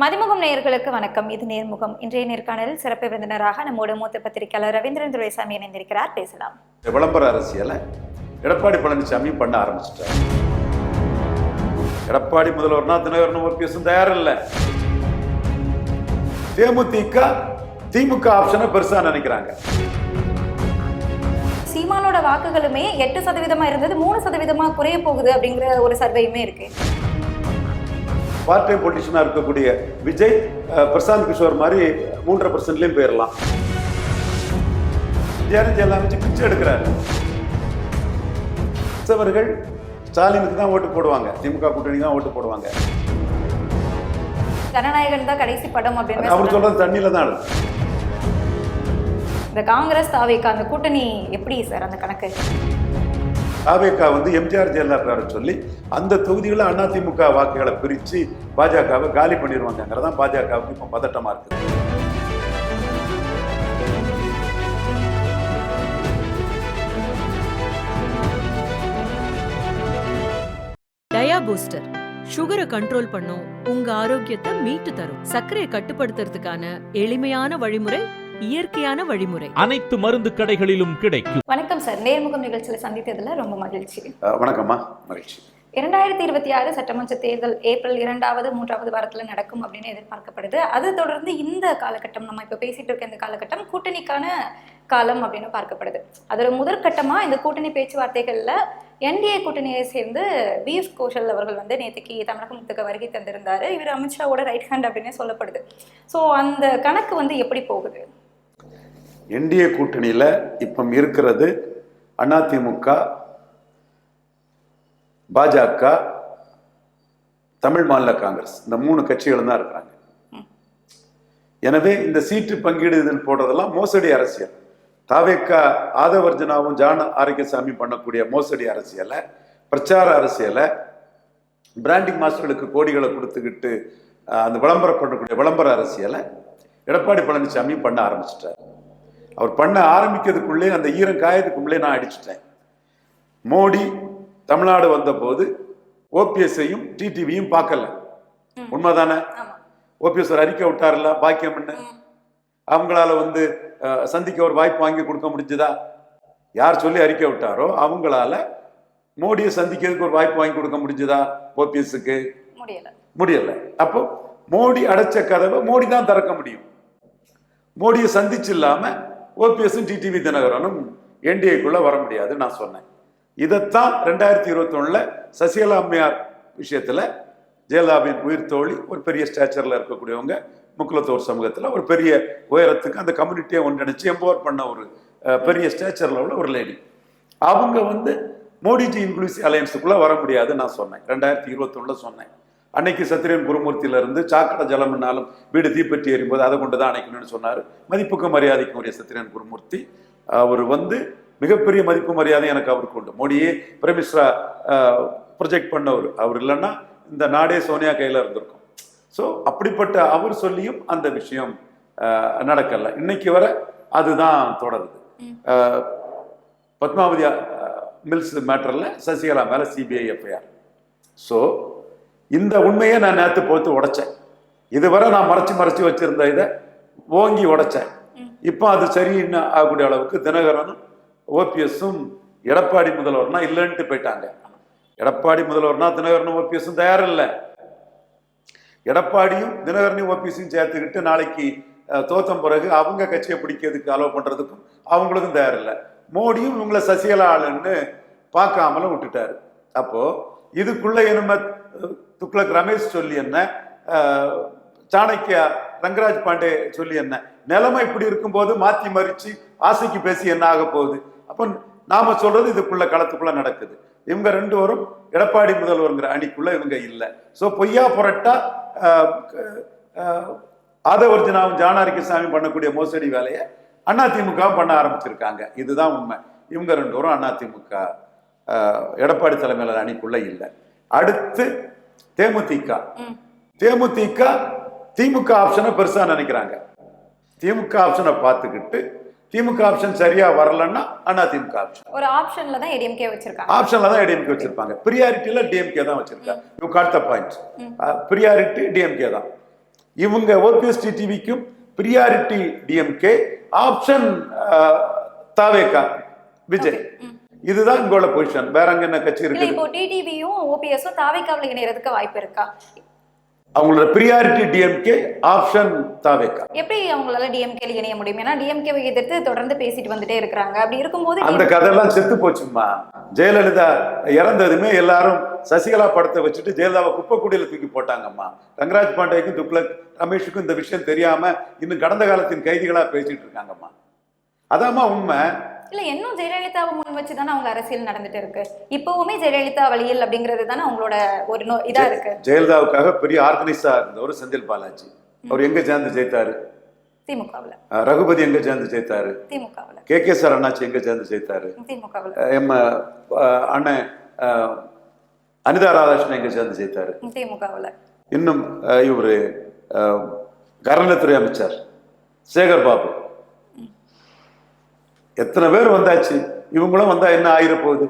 மதிமுகம் நேயர்களுக்கு வணக்கம். இது நேர்முகம். இன்றைய நேர்காணலில் சிறப்பு விருந்தினராக நம்மோட மூத்த பத்திரிகையாளர் ரவீந்திரன் துரைசாமி இணைந்திருக்கிறார். பேசலாம். விளம்பர அரசியலை எடப்பாடி பழனிசாமி பண்ண ஆரம்பிச்சிட்டார். எடப்பாடி முதல்வர்னா தினகரன் ஓபிஎஸும் தயார் இல்லை தேமுதிக திமுக ஆப்ஷனை பெருசா நினைக்கிறாங்க. சீமானோட வாக்குகளுமே எட்டு சதவீதமா இருந்தது மூணு சதவீதமா குறைய போகுது அப்படிங்கிற ஒரு சர்வேயுமே இருக்கு. பார்ட் டைம் பொலிட்டிஷனாக இருக்கக்கூடிய விஜய் பிரசாந்த் கிஷோர் மாதிரி மூன்றரை பர்சன்ட்லேயும் போயிடலாம் ஜெயலலிதா எல்லாம் வச்சு பிச்சை எடுக்கிறாரு. கிறிஸ்தவர்கள் ஸ்டாலினுக்கு தான் ஓட்டு போடுவாங்க. திமுக கூட்டணி தான் ஓட்டு போடுவாங்க. ஜனநாயகன் தான் கடைசி படம் அப்படின்னு அவர். சொல்றது தண்ணியில தான் இருக்கு. இந்த காங்கிரஸ் தாவேக்கு அந்த கூட்டணி எப்படி சார் அந்த கணக்கு? தாவேக்கா வந்து எம்ஜிஆர் ஜெயலலிதா சொல்லி அந்த தொகுதிகளை அதிமுக வாக்குகளை பிரித்து பாஜகவை காலி பண்ணிடுவாங்கங்கிறதான் பாஜகவுக்கு இப்போ பதட்டமாக இருக்குது. டயா பூஸ்டர். சுகரை கண்ட்ரோல் பண்ணும் உங்க ஆரோக்கியத்தை மீட்டு தரும். சர்க்கரையை கட்டுப்படுத்துறதுக்கான எளிமையான வழிமுறை இயற்கையான வழிமுறை. அனைத்து மருந்து கடைகளிலும் கிடைக்கும். வணக்கம் சார். நேர்முகம் நிகழ்ச்சியில சந்தித்ததுல ரொம்ப மகிழ்ச்சி. வணக்கம்மா. மகிழ்ச்சி. இரண்டாயிரத்தி இருபத்தி ஆறு சட்டமன்ற தேர்தல் ஏப்ரல் இரண்டாவது மூன்றாவது வாரத்துல நடக்கும் அப்படின்னு எதிர்பார்க்கப்படுது. அது தொடர்ந்து இந்த காலகட்டம் நம்ம இப்ப பேசிட்டு இருக்க இந்த காலகட்டம் கூட்டணிக்கான காலம் அப்படின்னு பார்க்கப்படுது. அதோட முதற்கட்டமா இந்த கூட்டணி பேச்சுவார்த்தைகள்ல என்டிஏ கூட்டணியை சேர்ந்து பிஎஸ் கோஷல் அவர்கள் வந்து நேற்றுக்கு தமிழகத்துக்கு வருகை தந்திருந்தாரு. இவர் அமித்ஷாவோட ரைட் ஹேண்ட் அப்படின்னு சொல்லப்படுது. ஸோ அந்த கணக்கு வந்து எப்படி போகுது? என்டிஏ கூட்டணியில் இப்போ இருக்கிறது அதிமுக பாஜக தமிழ் மாநில காங்கிரஸ். இந்த மூணு கட்சிகளும் தான் இருக்கிறாங்க. எனவே இந்த சீட்டு பங்கீடு இதில் போடுறதெல்லாம் மோசடி அரசியல். தாவேக்கா ஆதவர்ஜனாவும் ஜான ஆரோக்கியசாமி பண்ணக்கூடிய மோசடி அரசியலை பிரச்சார அரசியலை பிராண்டிங் மாஸ்டர்களுக்கு கோடிகளை கொடுத்துக்கிட்டு அந்த விளம்பரம் பண்ணக்கூடிய விளம்பர அரசியலை எடப்பாடி பழனிசாமி பண்ண ஆரம்பிச்சிட்டார். அவர் பண்ண ஆரம்பிக்கிறதுக்குள்ளே அந்த ஈரம் காயத்துக்குள்ளே நான் அடிச்சிட்டேன். மோடி தமிழ்நாடு வந்தபோது ஓபிஎஸ்ஐயும் டிடிவியும் பார்க்கல. உண்மைதானே? ஓபிஎஸ் ஒரு அறிக்கை விட்டார்ல பாக்கியம்னு அவங்களால வந்து சந்திக்க ஒரு வாய்ப்பு வாங்கி கொடுக்க முடிஞ்சதா? யார் சொல்லி அறிக்கை விட்டாரோ அவங்களால மோடியை சந்திக்கிறதுக்கு ஒரு வாய்ப்பு வாங்கி கொடுக்க முடிஞ்சதா ஓபிஎஸ்க்கு? முடியல. முடியல. அப்போ மோடி அடைச்ச கதவை மோடி தான் திறக்க முடியும். மோடியை சந்திச்சு இல்லாம ஓபிஎஸும் டிடிவி தினகரனும் என்டிஏக்குள்ளே வர முடியாது நான் சொன்னேன். இதைத்தான் ரெண்டாயிரத்தி இருபத்தி சசிகலா அம்மையார் விஷயத்தில் ஜெயலலிதாவின் உயிர் தோழி ஒரு பெரிய ஸ்டேச்சரில் இருக்கக்கூடியவங்க முக்குலத்தோர் சமூகத்தில் ஒரு பெரிய உயரத்துக்கு அந்த கம்யூனிட்டியை ஒன்றிணைச்சு எம்பவர் பண்ண ஒரு பெரிய ஸ்டேச்சரில் உள்ள ஒரு லேடி அவங்க வந்து மோடிஜி இன்க்ளூசிவ் அலையன்ஸுக்குள்ளே வர முடியாது நான் சொன்னேன். ரெண்டாயிரத்தி இருபத்தொன்னுல சொன்னேன். அன்னைக்கு சத்திரியன் குருமூர்த்தியில இருந்து சாக்கடை ஜலம்னாலும் வீடு தீப்பற்றி எறியும்போது அதை கொண்டு தான் அணைக்கணும்னு சொன்னார். மதிப்புக்கும் மரியாதைக்கும் உரிய சத்திரியன் குருமூர்த்தி. அவர் வந்து மிகப்பெரிய மதிப்பு மரியாதை எனக்கு அவருக்கு உண்டு. மோடியே பிரமிஸ்ரா ப்ரொஜெக்ட் பண்ணவர் அவர் இல்லைன்னா இந்த நாடே சோனியா கையில் இருந்திருக்கும். ஸோ அப்படிப்பட்ட அவர் சொல்லியும் அந்த விஷயம் நடக்கல. இன்னைக்கு வரை அதுதான் தொடருது. பத்மாவதி மில்ஸ் மேட்டரில் சசிகலா மேலே சிபிஐ எஃப்ஐஆர் ஸோ இந்த உண்மையை நான் நேற்று போத்து உடைச்சேன். இதுவரை நான் மறைச்சு மறைச்சு வச்சிருந்த இதை ஓங்கி உடைச்சேன். இப்போ அது சரின்னு ஆகக்கூடிய அளவுக்கு தினகரனும் ஓபிஎஸும் எடப்பாடி முதல்வர்னா இல்லைன்ட்டு போயிட்டாங்க. எடப்பாடி முதல்வர்னா தினகரனும் ஓபிஎஸும் தயாரில்லை. எடப்பாடியும் தினகரனையும் ஓபிஎஸையும் சேர்த்துக்கிட்டு நாளைக்கு தோத்தம் தோத்த பிறகு அவங்க கட்சியை பிடிக்கிறதுக்கு அலோவ் பண்றதுக்கும் அவங்களுக்கும் தயாரில்லை. மோடியும் இவங்களை சசிகலா ஆளுன்னு பார்க்காமலும் விட்டுட்டாரு. அப்போ இதுக்குள்ள என்ன துக்ளக் ரமேஷ் சொல்லி என்ன சாணக்கியா ரங்கராஜ் பாண்டே சொல்லி என்ன நிலைமை இப்படி இருக்கும்போது மாத்தி மறிச்சு ஆசைக்கு பேசி என்ன ஆக போகுது? அப்போ நாம சொல்றது இதுக்குள்ள களத்துக்குள்ள நடக்குது. இவங்க ரெண்டு வரும் எடப்பாடி முதல்வருங்கிற அணிக்குள்ள இவங்க இல்லை. ஸோ பொய்யா புரட்டா ஆதவர்ஜனாவும் ஜானாரிக்கசாமி பண்ணக்கூடிய மோசடி வேலையை அதிமுக பண்ண ஆரம்பிச்சிருக்காங்க. இதுதான் உண்மை. இவங்க ரெண்டு வரும் அதிமுக எடப்பாடி தலைமையில அணிக்குள்ள இல்லை. அடுத்து தேமுதிக. தேமுதிக திமுக ஆப்ஷனை பெருசா நினைக்கிறாங்க. திமுக ஆப்ஷனை பார்த்துக்கிட்டு திமுக ஆப்ஷன் சரியா வரலன்னா அதிமுக ஆப்ஷன் ஒரு ஆப்ஷன்ல தான் ஏடிஎம்கே வச்சிருக்காங்க. ஆப்ஷன்ல தான் டிஎம்கே வச்சிருப்பாங்க. ப்ரியாரிட்டியில டிஎம்கே தான் வச்சிருக்காங்க. You got the point priority DMK தான். இவங்க OPS டிடிவிக்கும் priority DMK option TVK Vijay. இதுதான் இங்கோட பொசிஷன் வேற அங்க என்ன கட்சி இல்ல இருக்குது இப்போ டிடிவியும் ஓபிஎஸும் தாவைக்காவில் இணையறதுக்கு வாய்ப்பு இருக்கா? அவங்களோட பிரியாரிட்டி டிஎம்கே ஆப்ஷன் தாவேகா. எப்படி அவங்களால டிஎம்கேல இணைய முடியும்? ஏன்னா டிஎம்கேவை எதிர்த்து தொடர்ந்து பேசிட்டு வந்துட்டே இருக்கிறாங்க. அப்படி இருக்கும்போது அந்த கதையெல்லாம் செத்து போச்சும்மா. ஜெயலலிதா இறந்ததுமே எல்லாரும் சசிகலா படத்தை வச்சுட்டு ஜெயலலிதாவை குப்பைக்குடியில தூக்கி போட்டாங்கம்மா. ரங்கராஜ் பாண்டேக்கும் துக்ளக் ரமேஷுக்கும் இந்த விஷயம் தெரியாம இன்னும் கடந்த காலத்தின் கைதிகளா பேசிட்டு இருக்காங்கம்மா. அதாம்மா உண்மை. இல்ல இன்னும் ஜெயலலிதாவை முன் வச்சு தானே அவங்க அரசியல் நடந்துட்டு இருக்கு. இப்பவுமே ஜெயலலிதா வழியில் அப்படிங்கிறது தானே அவங்களோட ஒரு நோ இதா இருக்கு. ஜெயலலிதாவுக்காக பெரிய ஆர்கனைஸா இருந்தவர் செந்தில் பாலாஜி. அவர் எங்க சேர்ந்து ஜெயித்தாரு? திமுகவுல. ரகுபதி எங்க சேர்ந்து ஜெயித்தாரு? திமுகவுல. கே கே சார் அண்ணாச்சி எங்க சேர்ந்து ஜெயித்தாரு? திமுகவுல. எம் அண்ணன் அனிதா ராதாகிருஷ்ணன் எங்க சேர்ந்து ஜெயித்தாரு? திமுகவுல. இன்னும் இவரு கரணத்துறை அமைச்சர். சேகர் பாபு. எத்தனை பேர் வந்தாச்சு? இவங்களும் வந்தா என்ன ஆயிர போகுது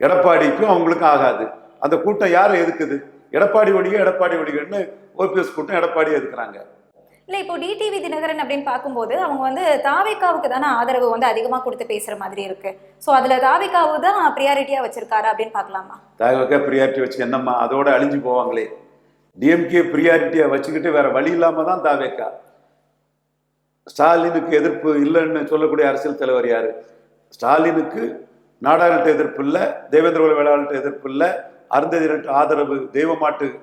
எடப்பாடிக்கும் அவங்களுக்கும் ஆகாது. அந்த கூட்டம் யாரை எதுக்குது? எடப்பாடி ஒழிக எடப்பாடி ஒழிகன்னு ஓபிஎஸ் கூட்டம் எடப்பாடி எதுக்குறாங்க? இல்ல இப்போ டிடிவி தினகரன் அப்படின்னு பார்க்கும்போது அவங்க வந்து தாவேக்காவுக்கு தானே ஆதரவு வந்து அதிகமா கொடுத்து பேசுற மாதிரி இருக்கு. சோ அதுல தாவேக்காவு தான் பிரியாரிட்டியா வச்சிருக்காரு அப்படின்னு பார்க்கலாமா? தாவக ப்ரியாரிட்டி வச்சு என்னம்மா? அதோட அழிஞ்சு போவாங்களே. டிஎம்கே ப்ரியாரிட்டியை வச்சுக்கிட்டு வேற வழி இல்லாம தான் தாவேக்கா. ஸ்டாலினுக்கு எதிர்ப்பு இல்லைன்னு சொல்லக்கூடிய அரசியல் தலைவர் யாரு? ஸ்டாலினுக்கு நாடாளுமன்ற எதிர்ப்பு இல்லை தேவேந்திர வேளாளர்கிட்ட எதிர்ப்பு இல்லை அருந்ததிரட்டு ஆதரவு தெய்வமாட்டு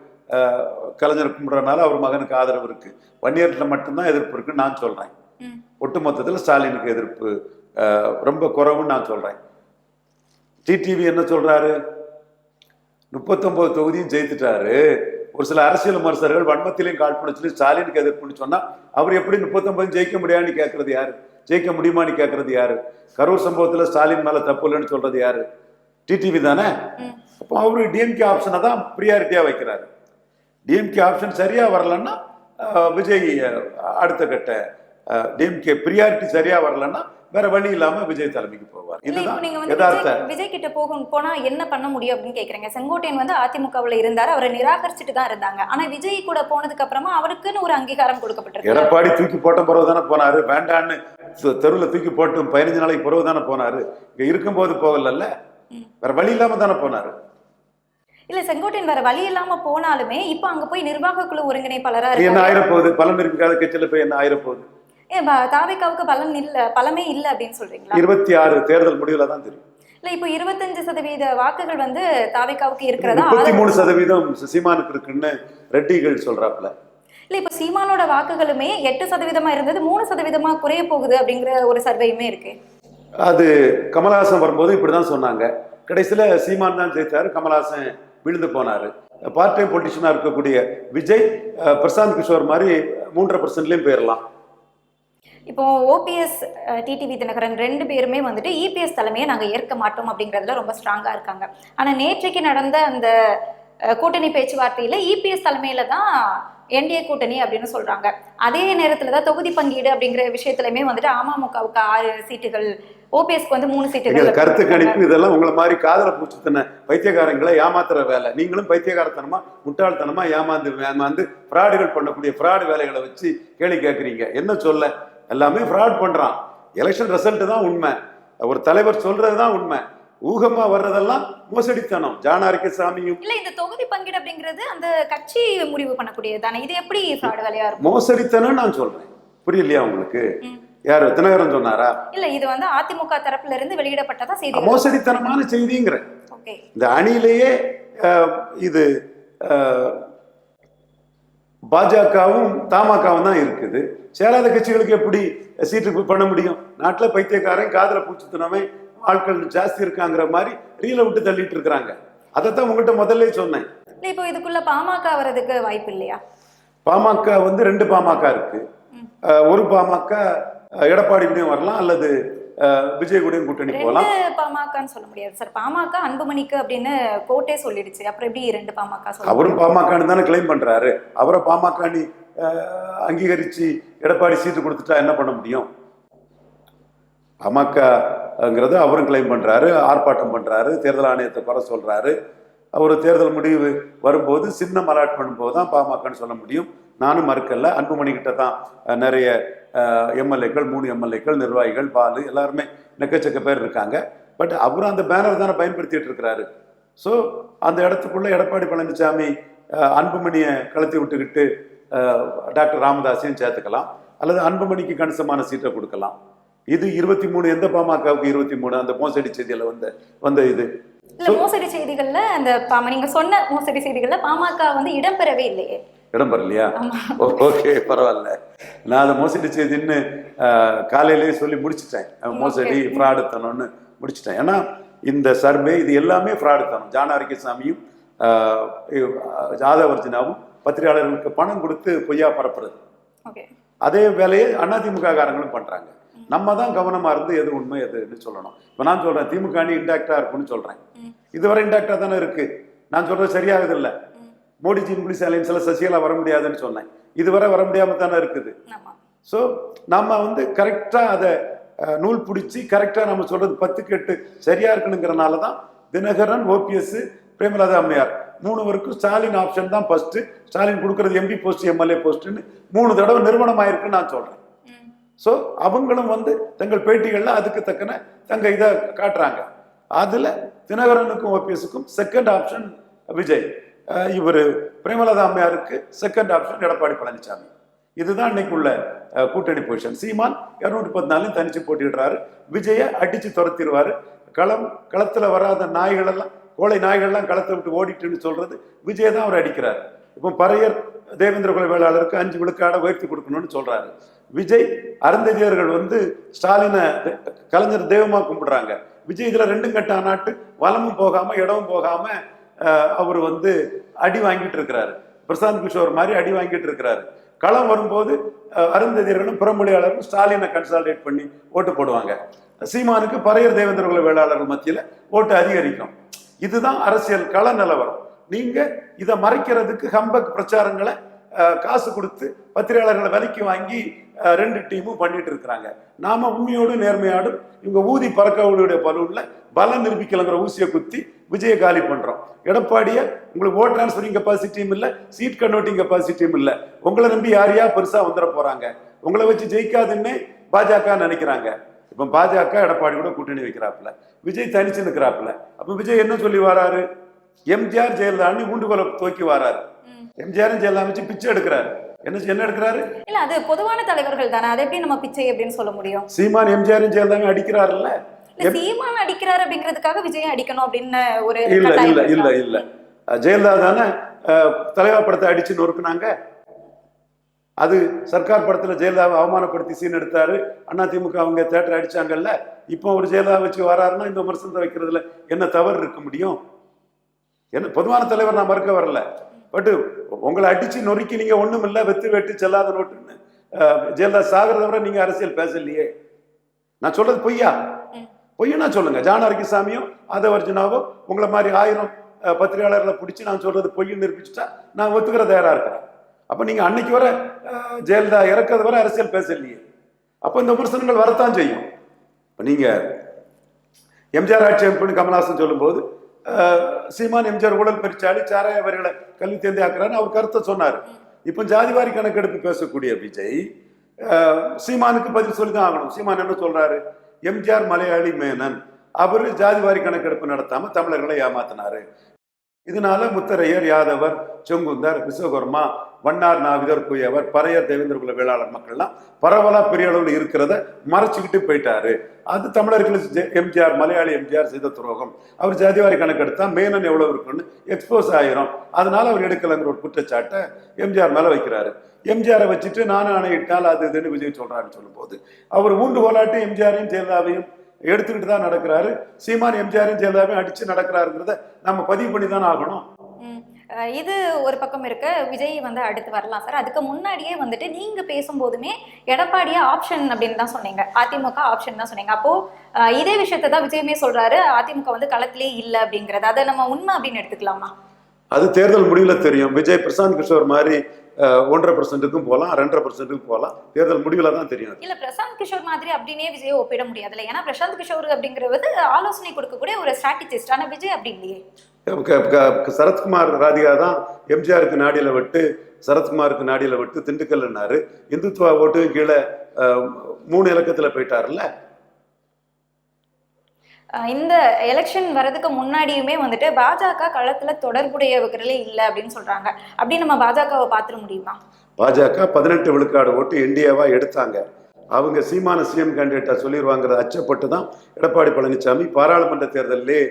கலைஞர் கும்பிட்றதுனால அவர் மகனுக்கு ஆதரவு இருக்கு. வன்னியர்ல மட்டும்தான் எதிர்ப்பு இருக்குன்னு நான் சொல்றேன். ம். ஒட்டுமொத்தத்தில் ஸ்டாலினுக்கு எதிர்ப்பு ரொம்ப குறைவுன்னு நான் சொல்றேன். டிடிவி என்ன சொல்றாரு? முப்பத்தொன்பது தொகுதியும் ஜெயித்துட்டாரு. ஒரு சில அரசியல் விமர்சகர்கள் வன்மத்திலையும் காழ்ப்புண சொல்லி ஸ்டாலினுக்கு எதிர்ப்புன்னு சொன்னா அவர் எப்படி முப்பத்தொன்பது ஜெயிக்க முடியாதுன்னு கேட்கறது யாரு? ஜெயிக்க முடியுமான்னு கேட்கறது யாரு? கரூர் சம்பவத்துல ஸ்டாலின் மேல தப்பு இல்லைன்னு சொல்றது யாரு? டிடிவி தானே. அப்போ அவரு டிஎம்கே ஆப்ஷனை தான் ப்ரியாரிட்டியா வைக்கிறாரு. டிஎம்கே ஆப்ஷன் சரியா வரலன்னா விஜய் அடுத்த கட்ட டிஎம்கே ப்ரியாரிட்டி சரியா வரலன்னா வேற வழி இல்லாம விஜய் தலைமைக்கு போவார். இதுதான் விஜய் கிட்ட போகும் போனா என்ன பண்ண முடியும் அப்படின்னு கேக்குறீங்க? செங்கோட்டையன் வந்து அதிமுகவுல இருந்தாரு அவரை நிராகரிச்சுட்டு தான் இருந்தாங்க. ஆனா விஜய் கூட போனதுக்கு அப்புறமா அவருக்குன்னு ஒரு அங்கீகாரம் கொடுக்கப்பட்டிருக்கு. எடப்பாடி தூக்கி போட்ட பிறகு தானே போனாரு. வேண்டான்னு தெருவுல தூக்கி போட்டு பதினஞ்சு நாளைக்கு பிறகு தானே போனாரு. இங்க இருக்கும்போது போகலல்ல. வேற வழி இல்லாம தானே போனாரு. இல்ல செங்கோட்டையன் வேற வழி இல்லாம போனாலுமே இப்ப அங்க போய் நிர்வாக குழு ஒருங்கிணைப்பாளரா என்ன இருக்காரு? ஆயிரப்போகுது? பலன் இருக்காத? கட்சியில போய் என்ன ஆயிரப்போகுது? ஏன் ப- தாவேக்காவுக்கு பலன் இல்ல பலமே இல்ல அப்படின்னு சொல்றீங்களா? இருபத்தி ஆறு தேர்தல் முடிவுல தான் தெரியும். இல்ல இப்போ இருபத்தஞ்சு சதவீத வாக்குகள் வந்து தாவேக்காவுக்கு இருக்கிறதா? முப்பத்தி மூணு சதவீதம் சீமானுக்கு இருக்குன்னு ரெட்டிகள் சொல்றாப்புல. இல்ல இப்ப சீமானோட வாக்குகளுமே எட்டு சதவீதமா இருந்தது மூணு சதவீதமா குறைய போகுது அப்படிங்கிற ஒரு சர்வேயுமே இருக்கு. அது கமலஹாசன் வரும்போது இப்படிதான் சொன்னாங்க. கடைசியில சீமான் தான் ஜெயித்தாரு கமலஹாசன் விழுந்து போனாரு. பார்ட் டைம் பொலிட்டிஷனா இருக்கக்கூடிய விஜய் பிரசாந்த் கிஷோர் மாதிரி மூன்றரை பர்சன்ட்லயும் போயிடலாம் இப்போ ஓபிஎஸ் டிடிவி தினகரன் ரெண்டு பேருமே வந்துட்டு இபிஎஸ் தலைமையை நாங்க ஏற்க மாட்டோம் அப்படிங்கறதுல ரொம்ப ஸ்ட்ராங்கா இருக்காங்க. ஆனா நேற்றைக்கு நடந்த அந்த கூட்டணி பேச்சுவார்த்தையில இபிஎஸ் தலைமையில தான் என்டிஏ கூட்டணி அப்படின்னு சொல்றாங்க. அதே நேரத்துல தான் தொகுதி பங்கீடு அப்படிங்கிற விஷயத்துலயுமே வந்துட்டு அமமுகவுக்கு ஆறு சீட்டுகள் ஓபிஎஸ்க்கு வந்து மூணு சீட்டுகள் கருத்து கணிப்பு இதெல்லாம் உங்களை மாதிரி காதல பூச்சித்தன பைத்தியக்காரங்களை ஏமாத்துற வேலை. நீங்களும் பைத்தியக்காரத்தனமா முட்டாள்தனமா ஏமாந்து ஏமாந்து ஃப்ராடுகள் பண்ணக்கூடிய ஃப்ராடு வேலைகளை வச்சு கேள்வி கேட்குறீங்க என்ன சொல்ல? எல்லாமே ஃப்ராட் பண்றான். எலெக்ஷன் ரிசல்ட் தான் உண்மை. ஒரு தலைவர் சொல்றது தான் உண்மை. ஊகமா வர்றதெல்லாம் மோசடித்தனம். ஜானாரிக்க சாமியும். இல்ல இந்த தொகுதி பங்கீடு அப்படிங்கிறது அந்த கட்சி முடிவு பண்ணக்கூடியது தானே? இது எப்படி ஃப்ராடு வேலையா இருக்கும்? மோசடித்தனம் நான் சொல்றேன். புரியலையா உங்களுக்கு. யாரு? தினகரன் சொன்னாரா? இல்ல இது வந்து அதிமுக தரப்புல இருந்து வெளியிடப்பட்டதா செய்தி மோசடித்தனமான செய்திங்கிற இந்த அணியிலேயே இது பாஜகவும் தமாகவும் தான் இருக்குது. சேராத கட்சிகளுக்கு எப்படி சீட்டு பண்ண முடியும்? நாட்டில் பைத்தியக்காரன் காதல பூச்சித்தனமே ஆட்கள் ஜாஸ்தி இருக்காங்கிற மாதிரி ரீல விட்டு தள்ளிட்டு இருக்கிறாங்க. அதைத்தான் உங்ககிட்ட முதல்ல சொன்னேன். இப்போ இதுக்குள்ள பாமக வர்றதுக்கு வாய்ப்பு இல்லையா? பாமக வந்து ரெண்டு பாமக இருக்கு. ஒரு பாமக எடப்பாடி வரலாம் அல்லது விஜய் கூடயும் கூட்டணி போகலாம். பாமகன்னு சொல்ல முடியாது சார். பாமக அன்புமணிக்கு அப்படின்னு கோர்ட்டே சொல்லிடுச்சு. அப்புறம் எப்படி ரெண்டு பாமக அவரும் பாமகன்னு தானே கிளைம் பண்றாரு. அவரை பாமக நீ அஹ், அங்கீகரிச்சு எடப்பாடி சீட்டு கொடுத்துட்டா என்ன பண்ண முடியும்? பாமகங்கிறத அவரும் கிளைம் பண்றாரு ஆர்ப்பாட்டம் பண்றாரு தேர்தல் ஆணையத்தை குறை சொல்றாரு. ஒரு தேர்தல் முடிவு வரும்போது சின்னம் அலாட் பண்ணும்போது தான் பாமகன்னு சொல்ல முடியும். நானும் மறுக்கல. அன்புமணி கிட்ட தான் நிறைய எம்எல்ஏக்கள் மூணு எம்எல்ஏக்கள் நிர்வாகிகள் பாலு எல்லாருமே நெக்கச்சக்க பேர் இருக்காங்க. பட் அவரும் அந்த பேனர் தானே பயன்படுத்திட்டு இருக்கிறாரு. ஸோ அந்த இடத்துக்குள்ள எடப்பாடி பழனிசாமி அன்புமணியை கலத்தி விட்டுக்கிட்டு டாக்டர் ராமதாஸையும் சேர்த்துக்கலாம். அல்லது அன்புமணிக்கு கணிசமான சீட்டை கொடுக்கலாம். இது இருபத்தி மூணு எந்த பாமகவுக்கு இருபத்தி மூணு? அந்த மோசடி செய்தியில் வந்த வந்த இது. இல்ல மோசடி செய்திகள்ல அந்த பாம நீங்க சொன்ன மோசடி செய்திகள்ல பாமக வந்து இடம்பெறவே இல்லையே. இடம் பெறலையா? ஆமா. ஓகே பரவாயில்ல. நான் அதை மோசடி செய்தின்னு காலையிலேயே சொல்லி முடிச்சிட்டேன். மோசடி. ஃப்ராடுத்தனம்னு முடிச்சிட்டேன். ஏன்னா இந்த சர்வே இது எல்லாமே ஃப்ராடுத்தனம். ஜான ஆரோக்கியசாமியும் அஹ், இவ், அஹ், ஜாதவர்ஜினாவும் பத்திரிகையாளர்களுக்கு பணம் கொடுத்து பொய்யா பரப்புறது. அதே வேலையை அதிமுக காரங்களும் பண்றாங்க. நம்ம தான் கவனமா இருந்து எது உண்மை எதுன்னு சொல்லணும். இப்போ நான் சொல்றேன் திமுக அணி இன்டாக்டா இருக்கும்னு சொல்றேன். ம். இதுவரை இன்டாக்டா தானே இருக்கு. நான் சொல்றது சரியாகுது இல்ல. மோடிஜி இங்கிலீஷ் அலையன்ஸ்ல சசிகலா வர முடியாதுன்னு சொன்னேன். இதுவரை வர முடியாம தானே இருக்குது. ஸோ நம்ம வந்து கரெக்டாக அதை நூல் பிடிச்சி கரெக்டாக நம்ம சொல்றது பத்துக்கு எட்டு சரியா இருக்கணுங்கிறனால தான் தினகரன் ஓபிஎஸ் பிரேமலதா அம்மையார் மூணு பேருக்கும் ஸ்டாலின் ஆப்ஷன் தான் ஃபர்ஸ்ட் ஸ்டாலின் கொடுக்கறது எம்பி போஸ்ட் எம்எல்ஏ போஸ்ட்னு மூணு தடவை நிறுவனம் ஆயிருக்குன்னு நான் சொல்றேன். ஸோ அவங்களும் வந்து தங்கள் பேட்டிகளில் அதுக்கு தக்கன தங்க இதை காட்டுறாங்க. அதில் தினகரனுக்கும் ஓபிஎஸுக்கும் செகண்ட் ஆப்ஷன் விஜய். இவர் பிரேமலதா அம்மையாருக்கு செகண்ட் ஆப்ஷன் எடப்பாடி பழனிசாமி இதுதான் இன்னைக்கு உள்ள கூட்டணி பொசிஷன் சீமான் இரநூத்தி பதினாலையும் தனிச்சு போட்டிடுறாரு விஜயை அடிச்சு துரத்திடுவாரு. களம் களத்தில் வராத நாய்களெல்லாம் கோழை நாய்கள்லாம் களத்தை விட்டு ஓடிட்டுன்னு சொல்றது விஜய் தான் அவர் அடிக்கிறார். இப்போ பறையர் தேவேந்திர குல வேளாளருக்கு அஞ்சு விழுக்காட உயர்த்தி கொடுக்கணும்னு சொல்றாரு. விஜய் அருந்ததியர்கள் வந்து ஸ்டாலினை கலைஞர் தெய்வமா கும்பிடுறாங்க. விஜய் இதுல ரெண்டும் கட்ட நாட்டு வளமும் போகாம இடமும் போகாம அவர் வந்து அடி வாங்கிட்டு இருக்கிறாரு. பிரசாந்த் கிஷோர் மாதிரி அடி வாங்கிட்டு இருக்கிறாரு. களம் வரும்போது அருந்ததியர்களும் புறமொழியாளர்களும் ஸ்டாலினை கன்சால்டேட் பண்ணி ஓட்டு போடுவாங்க. சீமானுக்கு பறையர் தேவேந்திரகுல வேளாளர்கள் மத்தியில் ஓட்டு அதிகரிக்கும். இதுதான் அரசியல் கள நிலவரம். நீங்க இதை மறைக்கிறதுக்கு ஹம்பக் பிரச்சாரங்களை காசு கொடுத்து பத்திரிகையாளர்களை விலைக்கு வாங்கி ரெண்டு டீமும் பண்ணிட்டு இருக்கிறாங்க. நாம உண்மையோடும் நேர்மையோடும் இவங்க ஊதி பறக்கவுடைய பலூன்ல பலம் நிரூபிக்கலங்கிற ஊசியை குத்தி விஜய காலி பண்றோம். எடப்பாடிய உங்களுக்கு ஓட் டிரான்ஸ்ஃபரிங் கெப்பாசிட்டியும் இல்ல சீட் கன்வெர்ட்டிங் கெப்பாசிட்டியும் இல்ல. உங்களை நம்பி யார் யார் பெருசா வந்துட போறாங்க? உங்களை வச்சு ஜெயிக்காதுன்னு பாஜக நினைக்கிறாங்க. இப்ப பாஜக எடப்பாடி கூட கூட்டணி வைக்கிறாப்புல. விஜய் தனிச்சு நிற்கிறாப்புல அப்ப விஜய் என்ன சொல்லி வராரு? எம்ஜிஆர் ஜெயலலிதான்னு ஊண்டுகோலை துவக்கி வராரு. எம்ஜிஆரும் ஜெயலலிதா வச்சு பிச்சை எடுக்கிறாரு. என்ன என்ன எடுக்கிறாரு? இல்ல அது பொதுவான தலைவர்கள் தானே. அதை எப்படி நம்ம பிச்சை அப்படின்னு சொல்ல முடியும்? சீமான் எம்ஜிஆரும் ஜெயலலிதாவும் அடிக்கிறாருல்ல? இல்ல சீமான் அடிக்கிறாரு அப்படிங்கிறதுக்காக விஜய் அடிக்கணும் அப்படின்னு ஒரு இல்ல இல்ல இல்ல? இல்ல. ஜெயலலிதா தானே தலைவா படத்தை அடிச்சு நொறுக்குனாங்க அது சர்க்கார் படத்துல ஜெயலலிதாவை அவமானப்படுத்தி சீன் எடுத்தாரு. அண்ணா திமுக அவங்க தேட்டர் அடிச்சாங்கல்ல. இப்போ ஒரு ஜெயலலிதா வச்சு வராருன்னா இந்த விமர்சனத்தை வைக்கிறதுல என்ன தவறு இருக்க முடியும்? என்ன பொதுவான தலைவர் நான் மறுக்க வரல. பட் உங்களை அடிச்சு நொறுக்கி நீங்க ஒண்ணும் இல்ல வெத்து வெட்டு செல்லாத நோட்டுன்னு. ஜெயலலிதா சாகிறத விட நீங்க அரசியல் பேசலையே. நான் சொல்றது பொய்யா. பொய்யனா சொல்லுங்க. ஜான அரிக்கிசாமியும் ஆதவர்ஜுனாவோ உங்களை மாதிரி ஆயிரம் பத்திரிகையாளர்களை பிடிச்சி நான் சொல்றது பொய்ன்னு நிரூபிச்சுட்டா நான் ஒத்துக்கிற தயாரா இருக்கிறேன். அப்ப நீங்க அன்னைக்கு வர ஜெயலலிதா இறக்கிறது வரை அரசியல் பேசலையே. அப்ப இந்த விமர்சனங்கள் வரத்தான் செய்யும். இப்ப நீங்க எம்ஜிஆர் ஆட்சி அமைப்புன்னு கமல்ஹாசன் சொல்லும்போது சீமான் எம்ஜிஆர் ஊழல் பெருச்சாளி சாராய வரிகளை கல்வி தேர்ந்து ஆக்குறான்னு அவர் கருத்தை சொன்னார் இப்போ ஜாதிவாரி கணக்கெடுப்பு பேசக்கூடிய விஜய் சீமானுக்கு பதில் சொல்லி தான் ஆகணும் சீமான் என்ன சொல்றாரு எம்ஜிஆர் மலையாளி மேனன் அவர் ஜாதிவாரி கணக்கெடுப்பு நடத்தாம தமிழர்களை ஏமாத்தினாரு இதனால முத்தரையர் யாதவர் செங்குந்தர் விஸ்வகர்மா வண்ணார் நாவிதர் குயவர் பறையர் தேவேந்திர குல வேளாளர் மக்கள்லாம் பரவலாக பெரிய அளவில் இருக்கிறத மறைச்சிக்கிட்டு போயிட்டாரு. அது தமிழர்களுக்கு எம்ஜிஆர் மலையாளி எம்ஜிஆர் செய்த துரோகம். அவர் ஜாதிவாரி கணக்கெடுத்தா மேனன் எவ்வளவு இருக்குன்னு எக்ஸ்போஸ் ஆயிரும். அதனால அவர் எடுக்கலைங்கிற ஒரு குற்றச்சாட்டை எம்ஜிஆர் மேலே வைக்கிறாரு. எம்ஜிஆரை வச்சுட்டு நானும் ஆணையிட்டால் அது இதுன்னு விஜய் சொல்றாருன்னு சொல்லும்போது அவர் ஊண்டு கோலாட்டு எம்ஜிஆரையும் ஜெயலலிதாவையும் எடுத்துக்கிட்டு தான் நடக்கிறாரு. சீமான் எம்ஜிஆரையும் ஜெயலலிதாவையும் அடிச்சு நடக்கிறாருங்கிறத நம்ம பதிவு பண்ணி தானே ஆகணும் இது ஒரு பக்கம் இருக்க. விஜய் வந்து அடுத்து வரலாம் சார். அதுக்கு முன்னாடியே வந்துட்டு நீங்க பேசும்போதுமே எடப்பாடிய ஆப்ஷன் அப்படின்னு தான் சொன்னீங்க. அதிமுக ஆப்ஷன் தான் சொன்னீங்க. அப்போ இதே விஷயத்தை தான் விஜயுமே சொல்றாரு. அதிமுக வந்து களத்திலே இல்ல அப்படிங்கறது. அதை நம்ம உண்மை அப்படின்னு எடுத்துக்கலாமா? அது தேர்தல் முடிவுல தெரியும். விஜய் பிரசாந்த் கிஷோர் மாதிரி ஒன்றரை பர்சன்ட்டுக்கும் போகலாம் ரெண்டரை பர்சன்ட்டுக்கும் போகலாம். தேர்தல் முடிவில் தான் தெரியும். இல்ல பிரசாந்த் கிஷோர் மாதிரி அப்படின்னே விஜய் ஒப்பிட முடியாதுல்ல. ஏன்னா பிரசாந்த் கிஷோர் அப்படிங்கிறது ஆலோசனை கொடுக்கக்கூடிய ஒரு ஸ்ட்ராட்டஜிஸ்ட் ஆனா விஜய் அப்படி இல்லையே. சரத்குமார் ராதிகா தான் எம்ஜிஆருக்கு நாடியில் விட்டு சரத்குமாருக்கு நாடியில் விட்டு திண்டுக்கல்னாரு இந்துத்துவா ஓட்டு கீழே மூணு இலக்கத்தில் போயிட்டார்ல இந்த எலெக்ஷன் வரதுக்கு முன்னாடியுமே வந்துட்டு பாஜக களத்துல தொடர்புடையவர்களே இல்லை அப்படின்னு சொல்றாங்க. அப்படி நம்ம பாஜகவை பார்த்துட முடியுமா? பாஜக பதினெட்டு விழுக்காடு ஓட்டு என்டிஏவா எடுத்தாங்க. அவங்க சீமான சிஎம் கேண்டிடேட்டா சொல்லிடுவாங்கிறத அச்சப்பட்டு தான் எடப்பாடி பழனிசாமி பாராளுமன்ற தேர்தலிலே